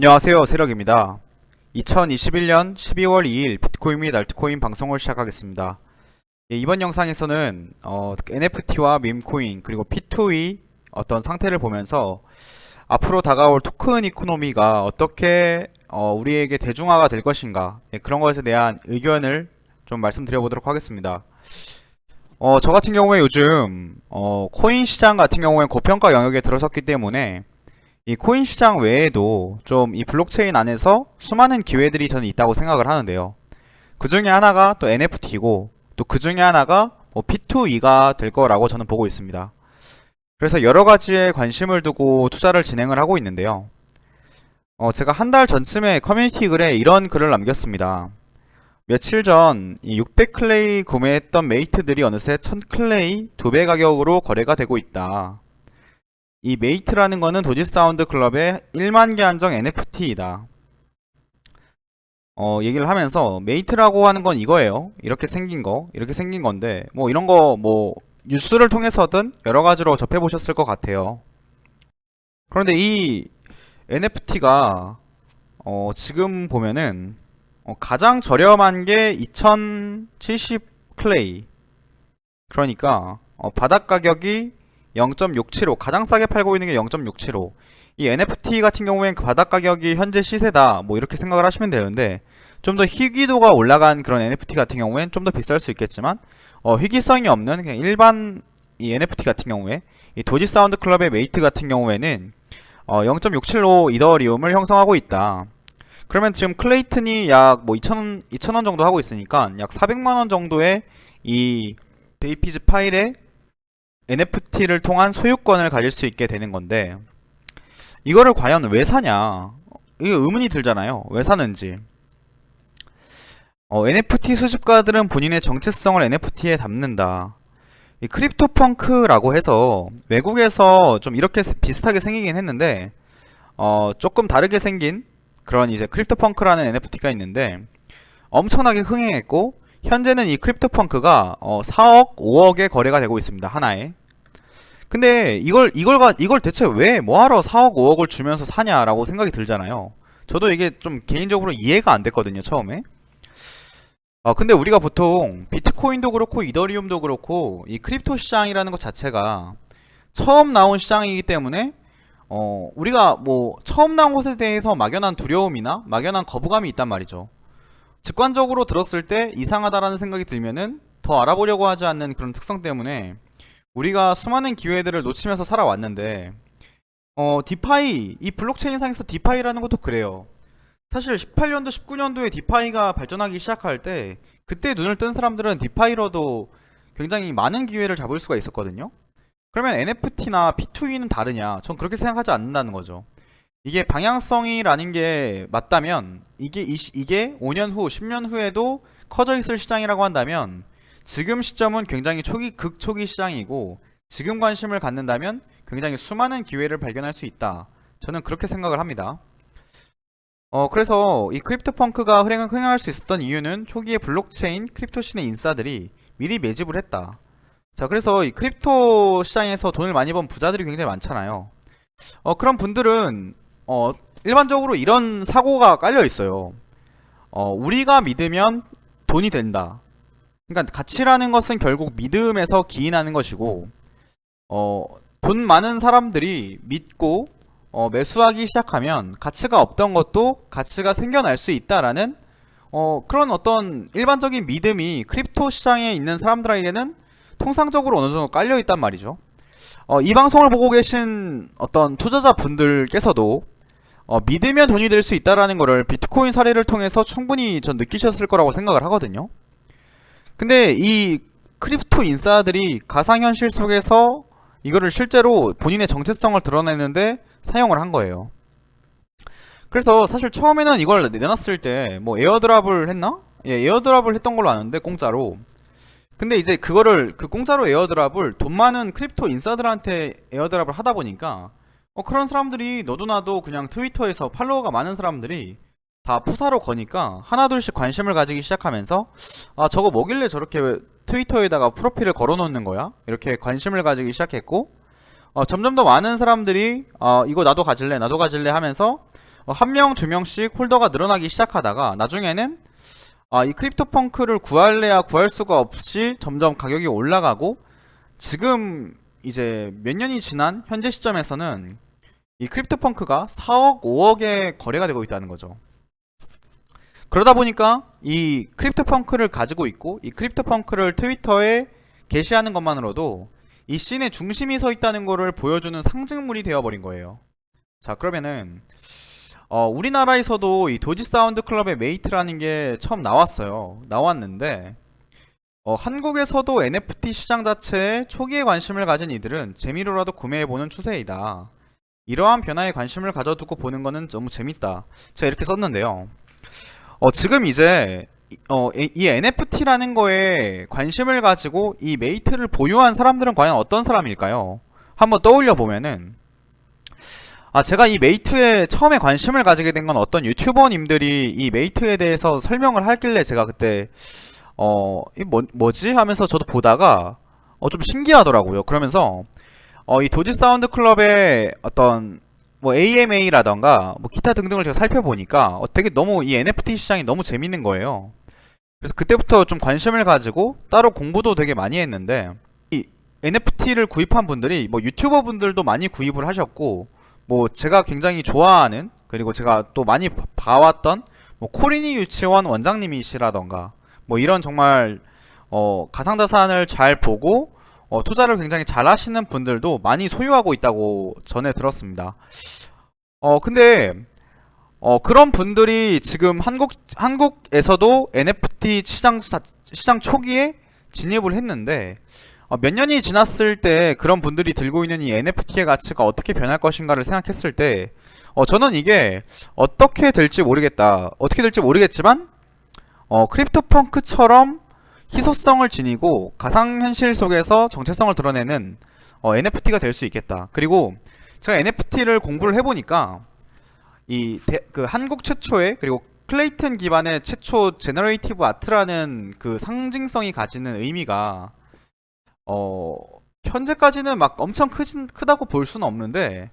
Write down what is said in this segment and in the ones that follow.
안녕하세요 세력입니다. 2021년 12월 2일 비트코인 및 알트코인 방송을 시작하겠습니다. 예, 이번 영상에서는 어, NFT와 밈코인 그리고 P2E 어떤 상태를 보면서 앞으로 다가올 토큰 이코노미가 어떻게 어, 우리에게 대중화가 될 것인가 예, 그런 것에 대한 의견을 좀 말씀드려 보도록 하겠습니다. 어, 저 같은 경우에 요즘 어, 코인 시장 같은 경우에 고평가 영역에 들어섰기 때문에 이 코인 시장 외에도 좀 이 블록체인 안에서 수많은 기회들이 저는 있다고 생각을 하는데요. 그 중에 하나가 또 NFT고 또 그 중에 하나가 뭐 P2E가 될 거라고 저는 보고 있습니다. 그래서 여러 가지에 관심을 두고 투자를 진행을 하고 있는데요. 어, 제가 한 달 전쯤에 커뮤니티 글에 이런 글을 남겼습니다. 며칠 전이 600클레이 구매했던 메이트들이 어느새 1000클레이 두 배 가격으로 거래가 되고 있다. 이 메이트라는 거는 도지 사운드 클럽의 1만 개 한정 NFT이다. 어, 얘기를 하면서 메이트라고 하는 건 이거예요. 이렇게 생긴 거, 이렇게 생긴 건데 뭐 이런 거 뭐 뉴스를 통해서든 여러 가지로 접해 보셨을 것 같아요. 그런데 이 NFT가 어, 지금 보면은 어, 가장 저렴한 게 2070 클레이. 그러니까 어, 바닥 가격이 0.675 가장 싸게 팔고 있는 게 0.675. 이 NFT 같은 경우엔 그 바닥 가격이 현재 시세다. 뭐 이렇게 생각을 하시면 되는데 좀 더 희귀도가 올라간 그런 NFT 같은 경우엔 좀 더 비쌀 수 있겠지만 어, 희귀성이 없는 그냥 일반 이 NFT 같은 경우에 이 도지 사운드 클럽의 메이트 같은 경우에는 어, 0.67로 이더리움을 형성하고 있다. 그러면 지금 클레이튼이 약 뭐 2,000원 2,000원 정도 하고 있으니까 약 400만 원 정도의 이 베이피즈 파일에 NFT를 통한 소유권을 가질 수 있게 되는 건데 이거를 과연 왜 사냐? 이게 의문이 들잖아요. 왜 사는지. 어, NFT 수집가들은 본인의 정체성을 NFT에 담는다. 이 크립토펑크라고 해서 외국에서 좀 이렇게 비슷하게 생기긴 했는데 어, 조금 다르게 생긴 그런 이제 크립토펑크라는 NFT가 있는데 엄청나게 흥행했고 현재는 이 크립토펑크가 어, 4억, 5억에 거래가 되고 있습니다. 하나에. 근데 이걸 이걸 가 이걸 대체 왜 뭐하러 4억, 5억을 주면서 사냐라고 생각이 들잖아요. 저도 이게 좀 개인적으로 이해가 안 됐거든요, 처음에. 어, 근데 우리가 보통 비트코인도 그렇고 이더리움도 그렇고 이 크립토 시장이라는 것 자체가 처음 나온 시장이기 때문에 어, 우리가 뭐 처음 나온 것에 대해서 막연한 두려움이나 막연한 거부감이 있단 말이죠. 직관적으로 들었을 때 이상하다라는 생각이 들면은 더 알아보려고 하지 않는 그런 특성 때문에 우리가 수많은 기회들을 놓치면서 살아왔는데 어 디파이 이 블록체인 상에서 디파이라는 것도 그래요. 사실 18년도 19년도에 디파이가 발전하기 시작할 때 그때 눈을 뜬 사람들은 디파이로도 굉장히 많은 기회를 잡을 수가 있었거든요. 그러면 NFT나 P2E는 다르냐? 전 그렇게 생각하지 않는다는 거죠. 이게 방향성이라는 게 맞다면 이게 이게 5년 후, 10년 후에도 커져 있을 시장이라고 한다면 지금 시점은 굉장히 초기 극초기 시장이고 지금 관심을 갖는다면 굉장히 수많은 기회를 발견할 수 있다. 저는 그렇게 생각을 합니다. 어 그래서 이 크립토 펑크가 흥행, 흥행할 수 있었던 이유는 초기에 블록체인 크립토신의 인싸들이 미리 매집을 했다. 자 그래서 이 크립토 시장에서 돈을 많이 번 부자들이 굉장히 많잖아요. 어 그런 분들은 어 일반적으로 이런 사고가 깔려 있어요. 어 우리가 믿으면 돈이 된다. 그러니까 가치라는 것은 결국 믿음에서 기인하는 것이고 어, 돈 많은 사람들이 믿고 어, 매수하기 시작하면 가치가 없던 것도 가치가 생겨날 수 있다라는 어, 그런 어떤 일반적인 믿음이 크립토 시장에 있는 사람들에게는 통상적으로 어느 정도 깔려 있단 말이죠. 어, 이 방송을 보고 계신 어떤 투자자 분들께서도 어, 믿으면 돈이 될 수 있다라는 거를 비트코인 사례를 통해서 충분히 전 느끼셨을 거라고 생각을 하거든요. 근데 이 크립토 인싸들이 가상현실 속에서 이거를 실제로 본인의 정체성을 드러내는데 사용을 한 거예요. 그래서 사실 처음에는 이걸 내놨을 때 뭐 에어드랍을 했나? 예, 에어드랍을 했던 걸로 아는데 공짜로. 근데 이제 그거를 그 공짜로 에어드랍을 돈 많은 크립토 인싸들한테 에어드랍을 하다 보니까 어, 그런 사람들이 너도 나도 그냥 트위터에서 팔로워가 많은 사람들이 다 푸사로 거니까 하나둘씩 관심을 가지기 시작하면서 아 저거 뭐길래 저렇게 트위터에다가 프로필을 걸어놓는 거야? 이렇게 관심을 가지기 시작했고 어, 점점 더 많은 사람들이 어, 이거 나도 가질래 나도 가질래 하면서 한 명, 두 명씩 홀더가 늘어나기 시작하다가 나중에는 아, 이 크립토 펑크를 구할래야 구할 수가 없이 점점 가격이 올라가고 지금 이제 몇 년이 지난 현재 시점에서는 이 크립토 펑크가 4억, 5억에 거래가 되고 있다는 거죠. 그러다 보니까 이 크립토 펑크를 가지고 있고 이 크립토 펑크를 트위터에 게시하는 것만으로도 이 씬의 중심이 서 있다는 거를 보여주는 상징물이 되어버린 거예요. 자, 그러면은 어, 우리나라에서도 이 도지 사운드 클럽의 메이트라는 게 처음 나왔어요. 나왔는데 어, 한국에서도 NFT 시장 자체에 초기에 관심을 가진 이들은 재미로라도 구매해보는 추세이다. 이러한 변화에 관심을 가져두고 보는 거는 너무 재밌다. 제가 이렇게 썼는데요. 어, 지금 이제 이- 어, 이, 이 NFT라는 거에 관심을 가지고 이 메이트를 보유한 사람들은 과연 어떤 사람일까요? 한번 떠올려 보면은 아, 제가 이 메이트에 처음에 관심을 가지게 된 건 어떤 유튜버님들이 이 메이트에 대해서 설명을 하길래 제가 그때 어, 이 뭐, 뭐지? 하면서 저도 보다가 어, 좀 신기하더라고요. 그러면서 어, 이 도지 사운드 클럽의 어떤 뭐 AMA라던가 뭐 기타 등등을 제가 살펴보니까 어, 되게 너무 이 NFT 시장이 너무 재밌는 거예요. 그래서 그때부터 좀 관심을 가지고 따로 공부도 되게 많이 했는데 이 NFT를 구입한 분들이 뭐 유튜버 분들도 많이 구입을 하셨고 뭐 제가 굉장히 좋아하는 그리고 제가 또 많이 봐- 봐왔던 뭐 코리니 유치원 원장님이시라던가 뭐 이런 정말 어 가상자산을 잘 보고 어 투자를 굉장히 잘 하시는 분들도 많이 소유하고 있다고 전해 들었습니다. 어 근데 어 그런 분들이 지금 한국 한국에서도 NFT 시장 자- 시장 초기에 진입을 했는데 어, 몇 년이 지났을 때 그런 분들이 들고 있는 이 NFT의 가치가 어떻게 변할 것인가를 생각했을 때, 어, 저는 이게 어떻게 될지 모르겠다. 어떻게 될지 모르겠지만, 어, 크립토펑크처럼 희소성을 지니고 가상현실 속에서 정체성을 드러내는 어, NFT가 될 수 있겠다. 그리고 제가 NFT를 공부를 해보니까 이 그 한국 최초의 그리고 클레이튼 기반의 최초 제너레이티브 아트라는 그 상징성이 가지는 의미가 어, 현재까지는 막 엄청 크진, 크다고 볼 수는 없는데,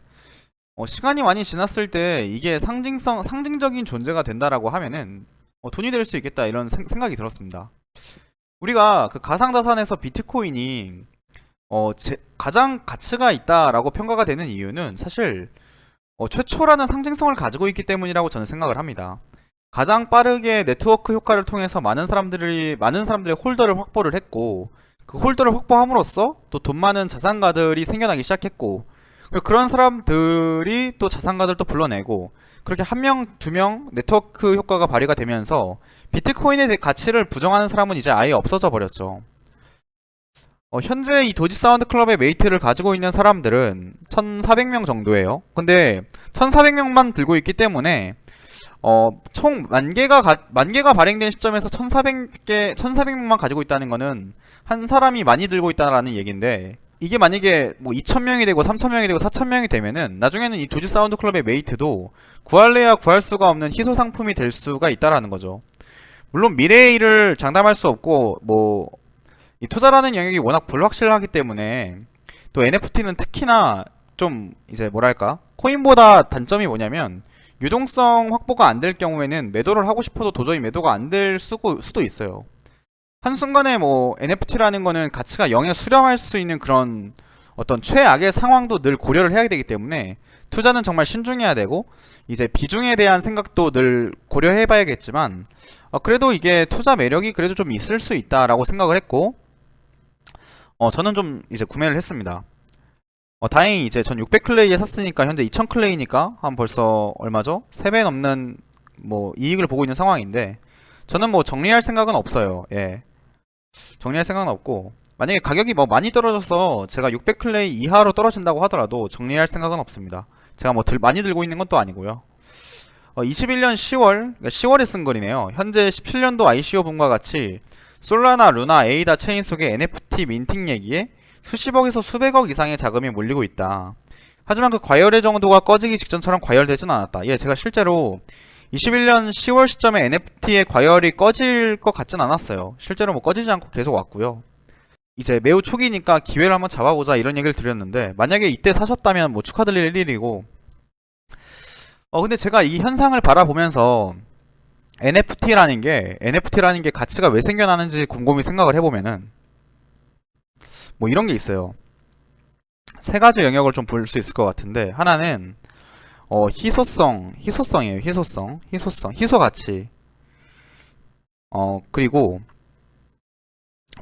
어, 시간이 많이 지났을 때 이게 상징성, 상징적인 존재가 된다라고 하면은, 어, 돈이 될 수 있겠다, 이런 생, 생각이 들었습니다. 우리가 그 가상자산에서 비트코인이, 어, 제, 가장 가치가 있다라고 평가가 되는 이유는 사실, 어, 최초라는 상징성을 가지고 있기 때문이라고 저는 생각을 합니다. 가장 빠르게 네트워크 효과를 통해서 많은 사람들이, 많은 사람들의 홀더를 확보를 했고, 그 홀더를 확보함으로써 또 돈 많은 자산가들이 생겨나기 시작했고 그런 사람들이 또 자산가들 또 불러내고 그렇게 한 명, 두 명 네트워크 효과가 발휘가 되면서 비트코인의 대- 가치를 부정하는 사람은 이제 아예 없어져 버렸죠. 어, 현재 이 도지 사운드 클럽의 메이트를 가지고 있는 사람들은 1,400명 정도예요. 근데 1,400명만 들고 있기 때문에 어, 총 만 개가 가, 만 개가 발행된 시점에서 1,400개 1,400명만 가지고 있다는 거는 한 사람이 많이 들고 있다라는 얘기인데 이게 만약에 뭐 2,000명이 되고 3,000명이 되고 4,000명이 되면은 나중에는 이 도지 사운드 클럽의 메이트도 구할래야 구할 수가 없는 희소 상품이 될 수가 있다라는 거죠. 물론 미래의 일을 장담할 수 없고 뭐 이 투자라는 영역이 워낙 불확실하기 때문에 또 NFT는 특히나 좀 이제 뭐랄까 코인보다 단점이 뭐냐면 유동성 확보가 안 될 경우에는 매도를 하고 싶어도 도저히 매도가 안 될 수도, 있어요. 한순간에 뭐 NFT라는 거는 가치가 0에 수렴할 수 있는 그런 어떤 최악의 상황도 늘 고려를 해야 되기 때문에 투자는 정말 신중해야 되고 이제 비중에 대한 생각도 늘 고려해 봐야겠지만 어, 그래도 이게 투자 매력이 그래도 좀 있을 수 있다라고 생각을 했고 어, 저는 좀 이제 구매를 했습니다. 어, 다행히 이제 전 600클레이에 샀으니까 현재 2000클레이니까 한 벌써 얼마죠? 3배 넘는 뭐 이익을 보고 있는 상황인데 저는 뭐 정리할 생각은 없어요. 예. 정리할 생각은 없고 만약에 가격이 뭐 많이 떨어져서 제가 600클레이 이하로 떨어진다고 하더라도 정리할 생각은 없습니다. 제가 뭐 들, 많이 들고 있는 건 또 아니고요. 어, 21년 10월, 그러니까 10월에 쓴 글이네요. 현재 17년도 ICO 분과 같이 솔라나, 루나, 에이다 체인 속의 NFT 민팅 얘기에 수십억에서 수백억 이상의 자금이 몰리고 있다. 하지만 그 과열의 정도가 꺼지기 직전처럼 과열되진 않았다. 예, 제가 실제로 21년 10월 시점에 NFT의 과열이 꺼질 것 같진 않았어요. 실제로 뭐 꺼지지 않고 계속 왔고요. 이제 매우 초기니까 기회를 한번 잡아보자 이런 얘기를 드렸는데 만약에 이때 사셨다면 뭐 축하드릴 일이고 어, 근데 제가 이 현상을 바라보면서 NFT라는 게, NFT라는 게 가치가 왜 생겨나는지 곰곰이 생각을 해보면은, 뭐 이런 게 있어요. 세 가지 영역을 좀 볼 수 있을 것 같은데, 하나는, 어, 희소성, 희소성이에요. 희소성, 희소성, 희소 가치. 어, 그리고,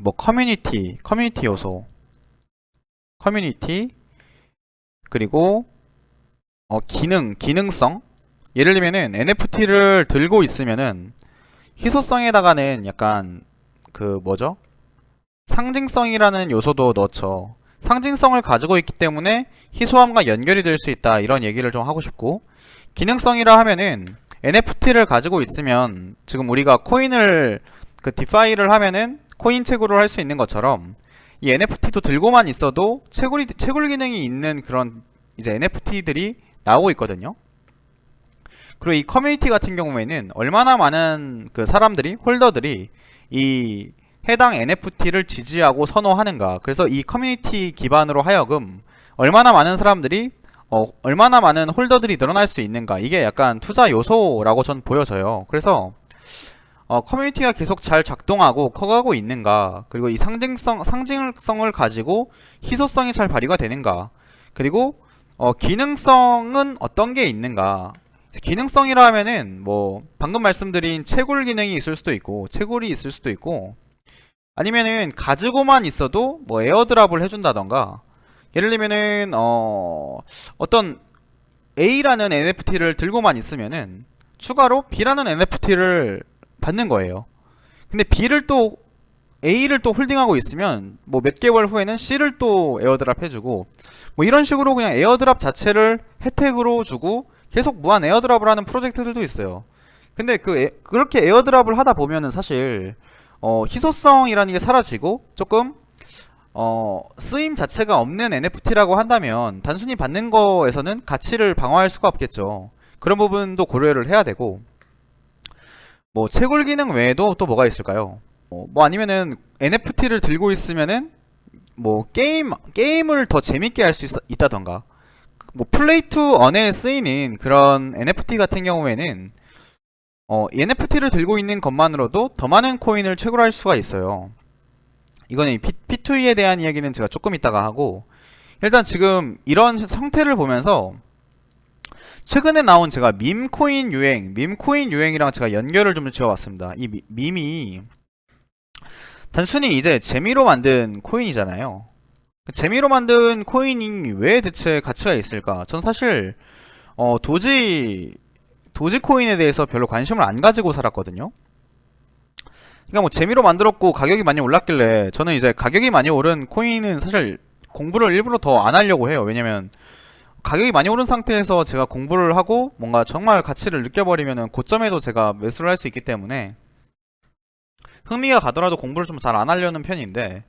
뭐 커뮤니티, 커뮤니티 요소. 커뮤니티, 그리고, 어, 기능, 기능성. 예를 들면은 NFT를 들고 있으면은 희소성에다가는 약간 그 뭐죠? 상징성이라는 요소도 넣죠. 상징성을 가지고 있기 때문에 희소함과 연결이 될 수 있다. 이런 얘기를 좀 하고 싶고 기능성이라 하면은 NFT를 가지고 있으면 지금 우리가 코인을 그 디파이를 하면은 코인 채굴을 할 수 있는 것처럼 이 NFT도 들고만 있어도 채굴이 채굴 기능이 있는 그런 이제 NFT들이 나오고 있거든요. 그리고 이 커뮤니티 같은 경우에는 얼마나 많은 그 사람들이 홀더들이 이 해당 NFT를 지지하고 선호하는가. 그래서 이 커뮤니티 기반으로 하여금 얼마나 많은 사람들이 어, 얼마나 많은 홀더들이 늘어날 수 있는가. 이게 약간 투자 요소라고 전 보여져요. 그래서 어, 커뮤니티가 계속 잘 작동하고 커가고 있는가. 그리고 이 상징성 상징성을 가지고 희소성이 잘 발휘가 되는가. 그리고 어, 기능성은 어떤 게 있는가. 기능성이라 하면은 뭐 방금 말씀드린 채굴 기능이 있을 수도 있고 채굴이 있을 수도 있고 아니면은 가지고만 있어도 뭐 에어드랍을 해준다던가 예를 들면은 어 어떤 A라는 NFT를 들고만 있으면은 추가로 B라는 NFT를 받는 거예요. 근데 B를 또 A를 또 홀딩하고 있으면 뭐 몇 개월 후에는 C를 또 에어드랍 해주고 뭐 이런 식으로 그냥 에어드랍 자체를 혜택으로 주고 계속 무한 에어드랍을 하는 프로젝트들도 있어요. 근데 그 에, 그렇게 에어드랍을 하다 보면은 사실 어, 희소성이라는 게 사라지고 조금 어, 쓰임 자체가 없는 NFT라고 한다면 단순히 받는 거에서는 가치를 방어할 수가 없겠죠. 그런 부분도 고려를 해야 되고 뭐 채굴 기능 외에도 또 뭐가 있을까요? 어, 뭐 아니면은 NFT를 들고 있으면은 뭐 게임 게임을 더 재밌게 할 수 있다던가 뭐 플레이 투 언에 쓰이는 그런 NFT 같은 경우에는 어, NFT를 들고 있는 것만으로도 더 많은 코인을 채굴할 수가 있어요. 이거는 P, P2E에 대한 이야기는 제가 조금 이따가 하고 일단 지금 이런 형태를 보면서 최근에 나온 제가 밈 코인 유행, 밈 코인 유행이랑 제가 연결을 좀 지어봤습니다. 이 미, 밈이 단순히 이제 재미로 만든 코인이잖아요. 재미로 만든 코인이 왜 대체 가치가 있을까? 전 사실 어, 도지 도지 코인에 대해서 별로 관심을 안 가지고 살았거든요. 그러니까 뭐 재미로 만들었고 가격이 많이 올랐길래 저는 이제 가격이 많이 오른 코인은 사실 공부를 일부러 더 안 하려고 해요. 왜냐면 가격이 많이 오른 상태에서 제가 공부를 하고 뭔가 정말 가치를 느껴버리면은 고점에도 제가 매수를 할 수 있기 때문에 흥미가 가더라도 공부를 좀 잘 안 하려는 편인데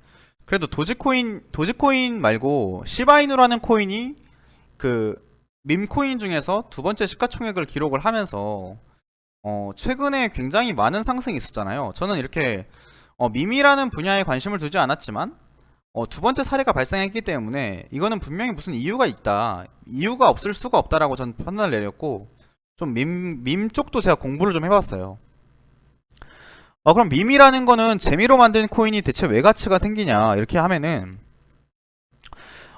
그래도 도지코인 도지코인 말고 시바이누라는 코인이 그 밈코인 중에서 두 번째 시가총액을 기록을 하면서 어 최근에 굉장히 많은 상승이 있었잖아요. 저는 이렇게 어 밈이라는 분야에 관심을 두지 않았지만 어, 두 번째 사례가 발생했기 때문에 이거는 분명히 무슨 이유가 있다. 이유가 없을 수가 없다라고 전 판단을 내렸고 좀 밈, 밈 쪽도 제가 공부를 좀 해봤어요. 어, 그럼 밈이라는 거는 재미로 만든 코인이 대체 왜 가치가 생기냐 이렇게 하면은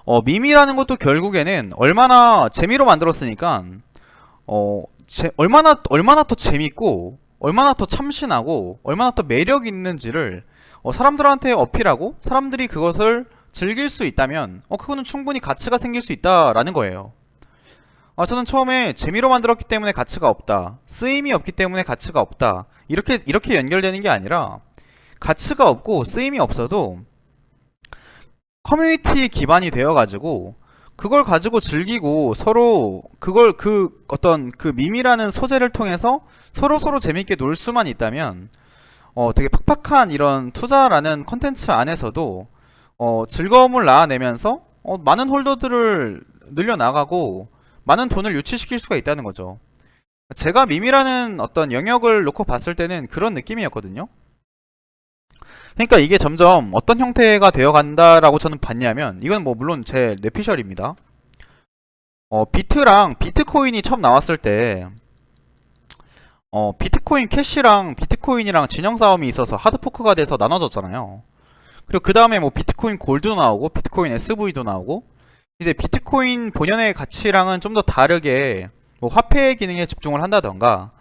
어, 밈이라는 것도 결국에는 얼마나 재미로 만들었으니까 어, 제, 얼마나 얼마나 더 재밌고 얼마나 더 참신하고 얼마나 더 매력 있는지를 어, 사람들한테 어필하고 사람들이 그것을 즐길 수 있다면 어, 그거는 충분히 가치가 생길 수 있다라는 거예요. 아, 저는 처음에 재미로 만들었기 때문에 가치가 없다. 쓰임이 없기 때문에 가치가 없다. 이렇게, 이렇게 연결되는 게 아니라, 가치가 없고 쓰임이 없어도 커뮤니티 기반이 되어가지고, 그걸 가지고 즐기고 서로 그걸 그 어떤 그 밈이라는 소재를 통해서 서로 서로 재밌게 놀 수만 있다면 어 되게 팍팍한 이런 투자라는 컨텐츠 안에서도 어 즐거움을 낳아내면서 어 많은 홀더들을 늘려 나가고 많은 돈을 유치시킬 수가 있다는 거죠. 제가 밈이라는 어떤 영역을 놓고 봤을 때는 그런 느낌이었거든요. 그러니까 이게 점점 어떤 형태가 되어 간다라고 저는 봤냐면 이건 뭐 물론 제 뇌피셜입니다. 어, 비트랑 비트코인이 처음 나왔을 때, 어, 비트코인 캐시랑 비트코인이랑 진영 싸움이 있어서 하드포크가 돼서 나눠졌잖아요. 그리고 그 다음에 뭐 비트코인 골드도 나오고, 비트코인 SV도 나오고, 이제 비트코인 본연의 가치랑은 좀 더 다르게, 뭐 화폐 기능에 집중을 한다던가,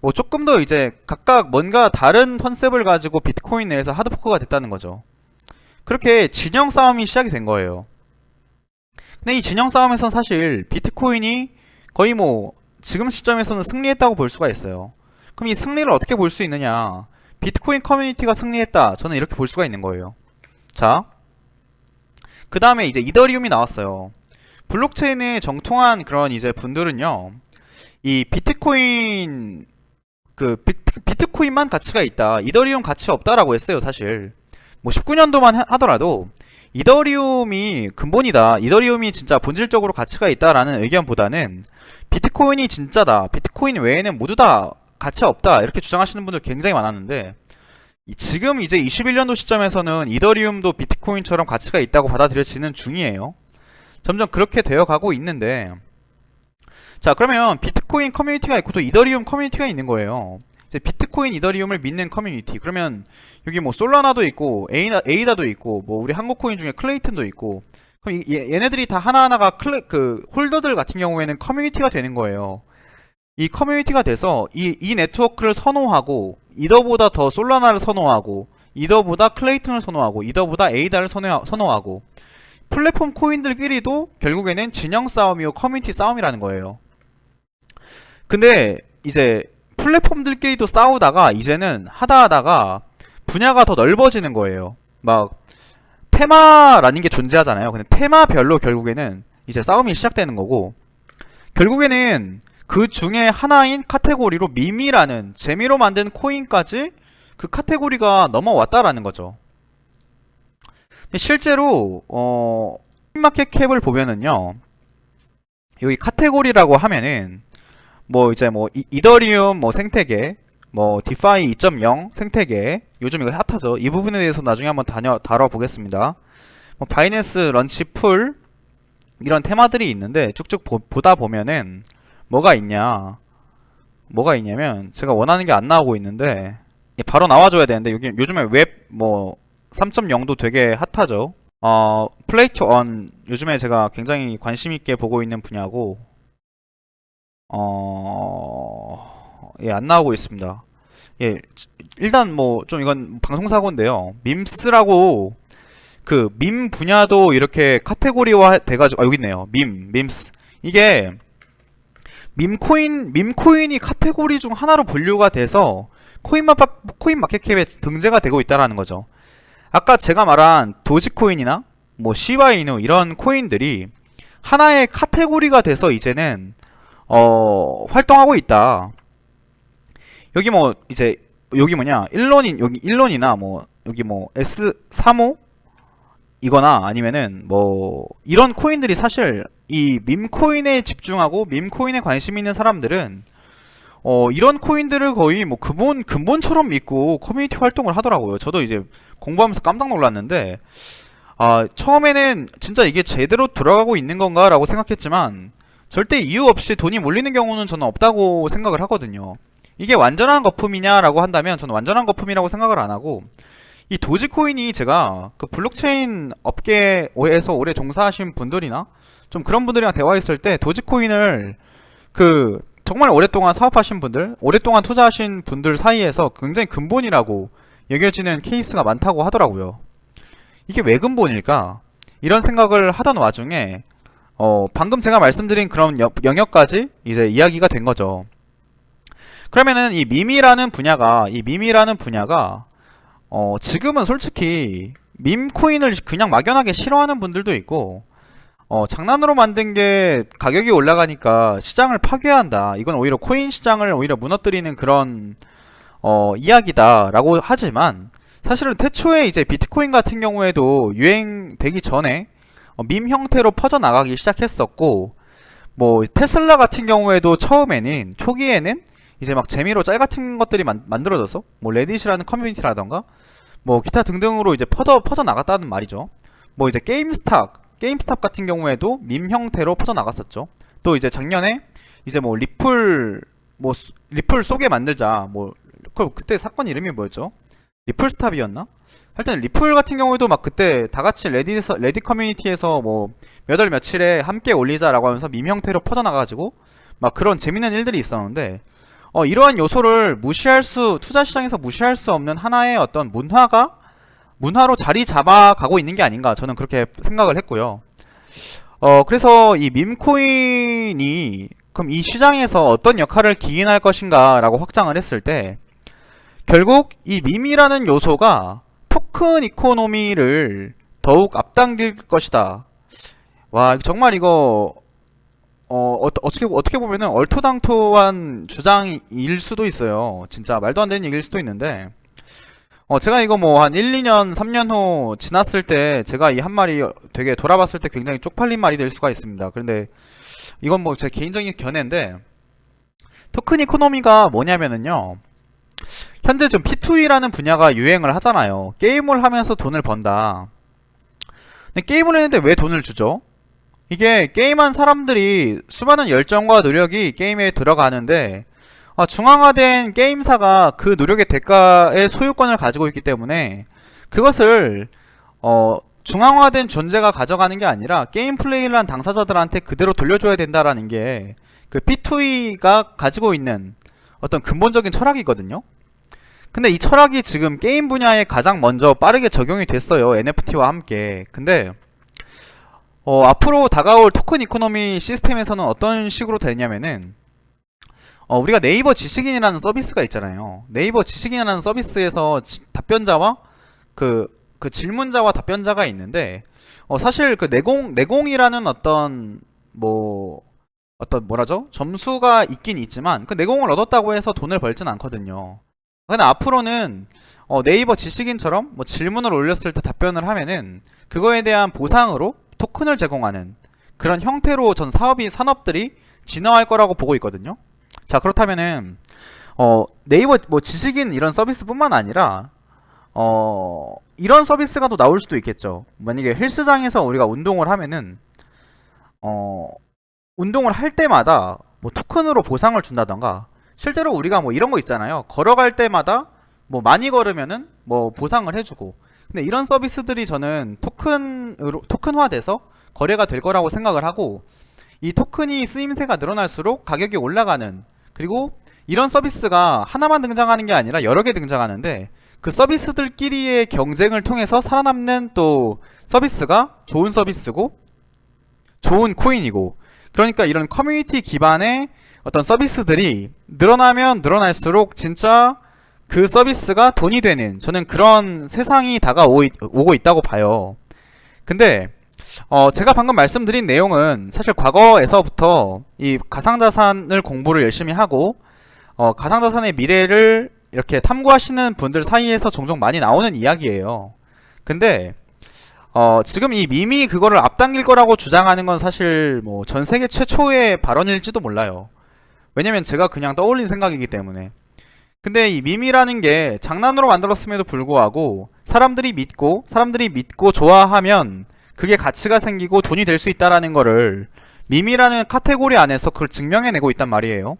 뭐 조금 더 이제 각각 뭔가 다른 컨셉을 가지고 비트코인 내에서 하드포크가 됐다는 거죠. 그렇게 진영 싸움이 시작이 된 거예요. 근데 이 진영 싸움에선 사실 비트코인이 거의 뭐 지금 시점에서는 승리했다고 볼 수가 있어요. 그럼 이 승리를 어떻게 볼 수 있느냐? 비트코인 커뮤니티가 승리했다. 저는 이렇게 볼 수가 있는 거예요. 자, 그 다음에 이제 이더리움이 나왔어요. 블록체인에 정통한 그런 이제 분들은요, 이 비트코인 그 비트, 비트 코인만 가치가 있다. 이더리움 가치 없다라고 했어요, 사실. 뭐 19년도만 하더라도 이더리움이 근본이다. 이더리움이 진짜 본질적으로 가치가 있다라는 의견보다는 비트코인이 진짜다. 비트코인 외에는 모두 다 가치 없다. 이렇게 주장하시는 분들 굉장히 많았는데 이- 지금 이제 21년도 시점에서는 이더리움도 비트코인처럼 가치가 있다고 받아들여지는 중이에요. 점점 그렇게 되어 가고 있는데 자 그러면 비트코인 커뮤니티가 있고 또 이더리움 커뮤니티가 있는 거예요. 비트코인 이더리움을 믿는 커뮤니티. 그러면 여기 뭐 솔라나도 있고 에이다, 에이다도 있고 뭐 우리 한국 코인 중에 클레이튼도 있고 그럼 이- 얘, 얘네들이 다 하나하나가 클레, 그 홀더들 같은 경우에는 커뮤니티가 되는 거예요. 이 커뮤니티가 돼서 이, 이 네트워크를 선호하고 이더보다 더 솔라나를 선호하고 이더보다 클레이튼을 선호하고 이더보다 에이다를 선호, 선호하고 플랫폼 코인들끼리도 결국에는 진영 싸움이고 커뮤니티 싸움이라는 거예요. 근데 이제 플랫폼들끼리도 싸우다가 이제는 하다 하다가 분야가 더 넓어지는 거예요. 막 테마라는 게 존재하잖아요. 근데 테마별로 결국에는 이제 싸움이 시작되는 거고 결국에는 그 중에 하나인 카테고리로 밈이라는 재미로 만든 코인까지 그 카테고리가 넘어왔다라는 거죠. 실제로 어 마켓 캡을 보면은요. 여기 카테고리라고 하면은 뭐 이제 뭐 이, 이더리움 뭐 생태계 뭐 디파이 2.0 생태계 요즘 이거 핫하죠. 이 부분에 대해서 나중에 한번 다녀 다뤄보겠습니다. 뭐 바이낸스 런치 풀 이런 테마들이 있는데 쭉쭉 보, 보다 보면은 뭐가 있냐 뭐가 있냐면 제가 원하는 게 안 나오고 있는데 예, 바로 나와줘야 되는데 여기 요즘에 웹 뭐 3.0도 되게 핫하죠. 어 플레이트 언 요즘에 제가 굉장히 관심 있게 보고 있는 분야고 어, 예, 안 나오고 있습니다. 예, 일단 뭐 좀 이건 방송사고인데요. 밈스라고 그 밈 분야도 이렇게 카테고리화 돼가지고 아 여기 있네요. 밈, 밈스 이게 밈코인 밈코인이 카테고리 중 하나로 분류가 돼서 코인마 코인 마켓캡에 등재가 되고 있다라는 거죠. 아까 제가 말한 도지코인이나 뭐 시바이누 이런 코인들이 하나의 카테고리가 돼서 이제는 어, 활동하고 있다. 여기 뭐, 이제, 여기 뭐냐, 1론인, 여기 1론이나 뭐, 여기 뭐, S35? 이거나 아니면은 뭐, 이런 코인들이 사실 이 밈코인에 집중하고 밈코인에 관심 있는 사람들은 어, 이런 코인들을 거의 뭐 근본, 근본처럼 믿고 커뮤니티 활동을 하더라고요. 저도 이제 공부하면서 깜짝 놀랐는데, 아, 처음에는 진짜 이게 제대로 돌아가고 있는 건가라고 생각했지만, 절대 이유 없이 돈이 몰리는 경우는 저는 없다고 생각을 하거든요. 이게 완전한 거품이냐라고 한다면 저는 완전한 거품이라고 생각을 안 하고 이 도지코인이 제가 그 블록체인 업계에서 오래 종사하신 분들이나 좀 그런 분들이랑 대화했을 때 도지코인을 그 정말 오랫동안 사업하신 분들, 오랫동안 투자하신 분들 사이에서 굉장히 근본이라고 여겨지는 케이스가 많다고 하더라고요. 이게 왜 근본일까? 이런 생각을 하던 와중에 어, 방금 제가 말씀드린 그런 여- 영역까지 이제 이야기가 된 거죠. 그러면은 이 밈이라는 분야가, 이 밈이라는 분야가, 어, 지금은 솔직히 밈 코인을 그냥 막연하게 싫어하는 분들도 있고, 어, 장난으로 만든 게 가격이 올라가니까 시장을 파괴한다. 이건 오히려 코인 시장을 오히려 무너뜨리는 그런, 어, 이야기다라고 하지만, 사실은 태초에 이제 비트코인 같은 경우에도 유행되기 전에 어, 밈 형태로 퍼져나가기 시작했었고 뭐 테슬라 같은 경우에도 처음에는 초기에는 이제 막 재미로 짤 같은 것들이 만, 만들어져서 뭐 레딧이라는 커뮤니티라던가 뭐 기타 등등으로 이제 퍼져 퍼져 나갔다는 말이죠. 뭐 이제 게임스탑 게임스탑 같은 경우에도 밈 형태로 퍼져 나갔었죠. 또 이제 작년에 이제 뭐 리플 뭐 수- 리플 쏘게 만들자 뭐그 그때 사건 이름이 뭐였죠? 리플 스탑이었나? 하여튼 리플 같은 경우에도 막 그때 다 같이 레딧에서 레딧 커뮤니티에서 뭐 몇 월 며칠에 함께 올리자라고 하면서 밈 형태로 퍼져나가지고 막 그런 재밌는 일들이 있었는데 어 이러한 요소를 무시할 수 투자 시장에서 무시할 수 없는 하나의 어떤 문화가 문화로 자리 잡아가고 있는 게 아닌가 저는 그렇게 생각을 했고요. 어 그래서 이 밈코인이 그럼 이 시장에서 어떤 역할을 기인할 것인가라고 확장을 했을 때 결국 이 밈이라는 요소가 토큰 이코노미를 더욱 앞당길 것이다. 와 정말 이거 어, 어 어떻게 어떻게 보면은 얼토당토한 주장일 수도 있어요. 진짜 말도 안 되는 얘기일 수도 있는데 어 제가 이거 뭐 한 1, 2년, 3년 후 지났을 때 제가 이 한 말이 되게 돌아봤을 때 굉장히 쪽팔린 말이 될 수가 있습니다. 그런데 이건 뭐 제 개인적인 견해인데 토큰 이코노미가 뭐냐면은요. 현재 좀 P2E라는 분야가 유행을 하잖아요. 게임을 하면서 돈을 번다. 근데 게임을 했는데 왜 돈을 주죠? 이게 게임한 사람들이 수많은 열정과 노력이 게임에 들어가는데 아, 중앙화된 게임사가 그 노력의 대가의 소유권을 가지고 있기 때문에 그것을 어, 중앙화된 존재가 가져가는 게 아니라 게임 플레이를 한 당사자들한테 그대로 돌려줘야 된다라는 게 그 P2E가 가지고 있는 어떤 근본적인 철학이거든요. 근데 이 철학이 지금 게임 분야에 가장 먼저 빠르게 적용이 됐어요. NFT와 함께. 근데 어, 앞으로 다가올 토큰 이코노미 시스템에서는 어떤 식으로 되냐면은 어, 우리가 네이버 지식인이라는 서비스가 있잖아요. 네이버 지식인이라는 서비스에서 지- 답변자와 그, 그 질문자와 답변자가 있는데 어, 사실 그 내공 내공이라는 어떤 뭐 어떤 뭐라죠? 점수가 있긴 있지만 그 내공을 얻었다고 해서 돈을 벌진 않거든요. 근데 앞으로는 어, 네이버 지식인처럼 뭐 질문을 올렸을 때 답변을 하면은 그거에 대한 보상으로 토큰을 제공하는 그런 형태로 전 사업이 산업들이 진화할 거라고 보고 있거든요. 자 그렇다면은 어, 네이버 뭐 지식인 이런 서비스뿐만 아니라 어, 이런 서비스가 또 나올 수도 있겠죠. 만약에 헬스장에서 우리가 운동을 하면은 어, 운동을 할 때마다 뭐 토큰으로 보상을 준다던가 실제로 우리가 뭐 이런 거 있잖아요. 걸어갈 때마다 뭐 많이 걸으면은 뭐 보상을 해주고 근데 이런 서비스들이 저는 토큰으로 토큰화돼서 거래가 될 거라고 생각을 하고 이 토큰이 쓰임새가 늘어날수록 가격이 올라가는 그리고 이런 서비스가 하나만 등장하는 게 아니라 여러 개 등장하는데 그 서비스들끼리의 경쟁을 통해서 살아남는 또 서비스가 좋은 서비스고 좋은 코인이고 그러니까 이런 커뮤니티 기반의 어떤 서비스들이 늘어나면 늘어날수록 진짜 그 서비스가 돈이 되는 저는 그런 세상이 다가오고 있다고 봐요. 근데 어 제가 방금 말씀드린 내용은 사실 과거에서부터 이 가상자산을 공부를 열심히 하고 어 가상자산의 미래를 이렇게 탐구하시는 분들 사이에서 종종 많이 나오는 이야기예요. 근데 어 지금 이 밈이 그거를 앞당길 거라고 주장하는 건 사실 뭐 전 세계 최초의 발언일지도 몰라요. 왜냐면 제가 그냥 떠올린 생각이기 때문에. 근데 이 밈이라는 게 장난으로 만들었음에도 불구하고 사람들이 믿고 사람들이 믿고 좋아하면 그게 가치가 생기고 돈이 될 수 있다라는 거를 밈이라는 카테고리 안에서 그걸 증명해내고 있단 말이에요.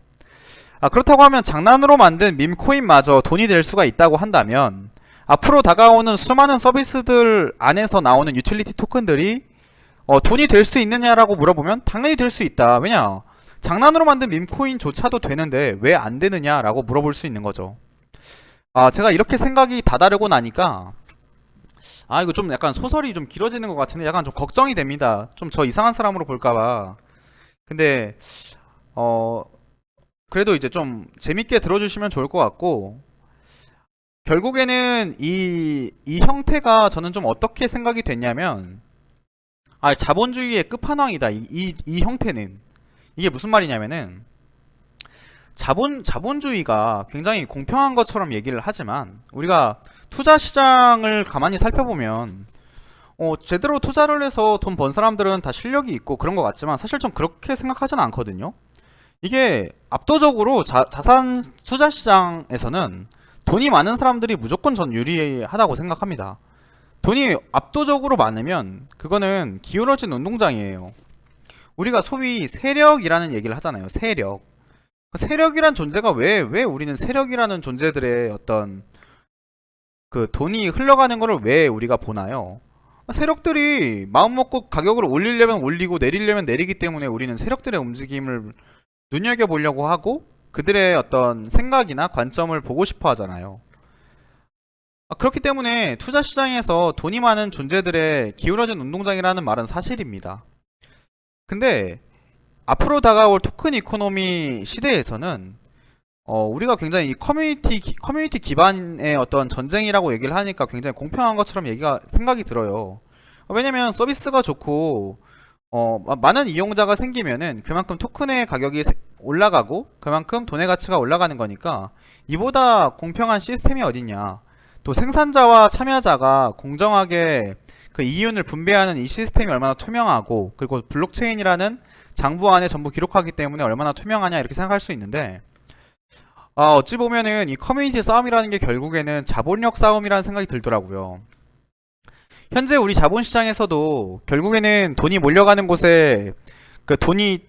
아, 그렇다고 하면 장난으로 만든 밈 코인마저 돈이 될 수가 있다고 한다면 앞으로 다가오는 수많은 서비스들 안에서 나오는 유틸리티 토큰들이 어, 돈이 될 수 있느냐라고 물어보면 당연히 될 수 있다. 왜냐? 장난으로 만든 밈코인조차도 되는데 왜 안 되느냐라고 물어볼 수 있는 거죠. 아, 제가 이렇게 생각이 다다르고 나니까 아, 이거 좀 약간 소설이 좀 길어지는 것 같은데 약간 좀 걱정이 됩니다. 좀 저 이상한 사람으로 볼까봐. 근데 어 그래도 이제 좀 재밌게 들어주시면 좋을 것 같고 결국에는 이, 이 형태가 저는 좀 어떻게 생각이 됐냐면 아 자본주의의 끝판왕이다 이, 이, 이 형태는 이게 무슨 말이냐면은 자본 자본주의가 굉장히 공평한 것처럼 얘기를 하지만 우리가 투자 시장을 가만히 살펴보면 어, 제대로 투자를 해서 돈 번 사람들은 다 실력이 있고 그런 것 같지만 사실 좀 그렇게 생각하지는 않거든요. 이게 압도적으로 자, 자산 투자 시장에서는 돈이 많은 사람들이 무조건 전 유리하다고 생각합니다. 돈이 압도적으로 많으면 그거는 기울어진 운동장이에요. 우리가 소위 세력이라는 얘기를 하잖아요. 세력. 세력이란 존재가 왜, 왜 우리는 세력이라는 존재들의 어떤 그 돈이 흘러가는 거를 왜 우리가 보나요? 세력들이 마음 먹고 가격을 올리려면 올리고 내리려면 내리기 때문에 우리는 세력들의 움직임을 눈여겨보려고 하고 그들의 어떤 생각이나 관점을 보고 싶어 하잖아요. 아, 그렇기 때문에 투자 시장에서 돈이 많은 존재들의 기울어진 운동장이라는 말은 사실입니다. 근데 앞으로 다가올 토큰 이코노미 시대에서는 어, 우리가 굉장히 이 커뮤니티 기- 커뮤니티 기반의 어떤 전쟁이라고 얘기를 하니까 굉장히 공평한 것처럼 얘기가 생각이 들어요. 어, 왜냐면 서비스가 좋고 어, 마- 많은 이용자가 생기면은 그만큼 토큰의 가격이 세- 올라가고 그만큼 돈의 가치가 올라가는 거니까 이보다 공평한 시스템이 어딨냐. 또 생산자와 참여자가 공정하게 그 이윤을 분배하는 이 시스템이 얼마나 투명하고 그리고 블록체인이라는 장부 안에 전부 기록하기 때문에 얼마나 투명하냐 이렇게 생각할 수 있는데 아, 어찌 보면은 이 커뮤니티 싸움이라는 게 결국에는 자본력 싸움이라는 생각이 들더라고요. 현재 우리 자본시장에서도 결국에는 돈이 몰려가는 곳에 그 돈이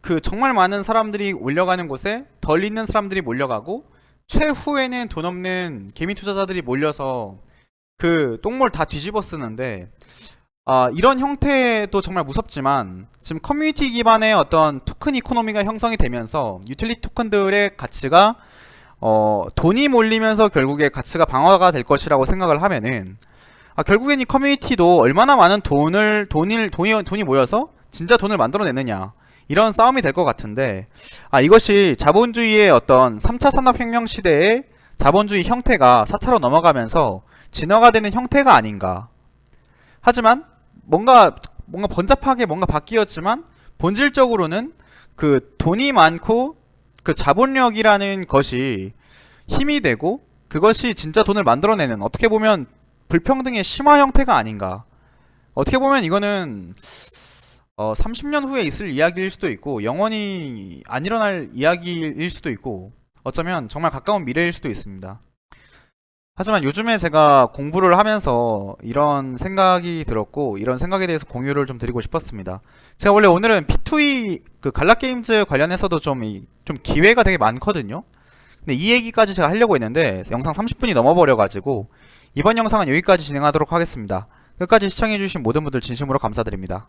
그 정말 많은 사람들이 몰려가는 곳에 덜 있는 사람들이 몰려가고 최후에는 돈 없는 개미 투자자들이 몰려서 그 똥물 다 뒤집어 쓰는데 아, 이런 형태도 정말 무섭지만 지금 커뮤니티 기반의 어떤 토큰 이코노미가 형성이 되면서 유틸리티 토큰들의 가치가 어, 돈이 몰리면서 결국에 가치가 방어가 될 것이라고 생각을 하면은 아, 결국엔 이 커뮤니티도 얼마나 많은 돈을 돈을 돈이 돈이 모여서 진짜 돈을 만들어내느냐. 이런 싸움이 될 것 같은데 아 이것이 자본주의의 어떤 3차 산업혁명 시대의 자본주의 형태가 4차로 넘어가면서 진화가 되는 형태가 아닌가. 하지만 뭔가 뭔가 번잡하게 뭔가 바뀌었지만 본질적으로는 그 돈이 많고 그 자본력이라는 것이 힘이 되고 그것이 진짜 돈을 만들어내는 어떻게 보면 불평등의 심화 형태가 아닌가. 어떻게 보면 이거는 어, 30년 후에 있을 이야기일 수도 있고 영원히 안 일어날 이야기일 수도 있고 어쩌면 정말 가까운 미래일 수도 있습니다. 하지만 요즘에 제가 공부를 하면서 이런 생각이 들었고 이런 생각에 대해서 공유를 좀 드리고 싶었습니다. 제가 원래 오늘은 P2E 그 갈라 게임즈 관련해서도 좀, 이- 좀 기회가 되게 많거든요. 근데 이 얘기까지 제가 하려고 했는데 영상 30분이 넘어버려 가지고 이번 영상은 여기까지 진행하도록 하겠습니다. 끝까지 시청해주신 모든 분들 진심으로 감사드립니다.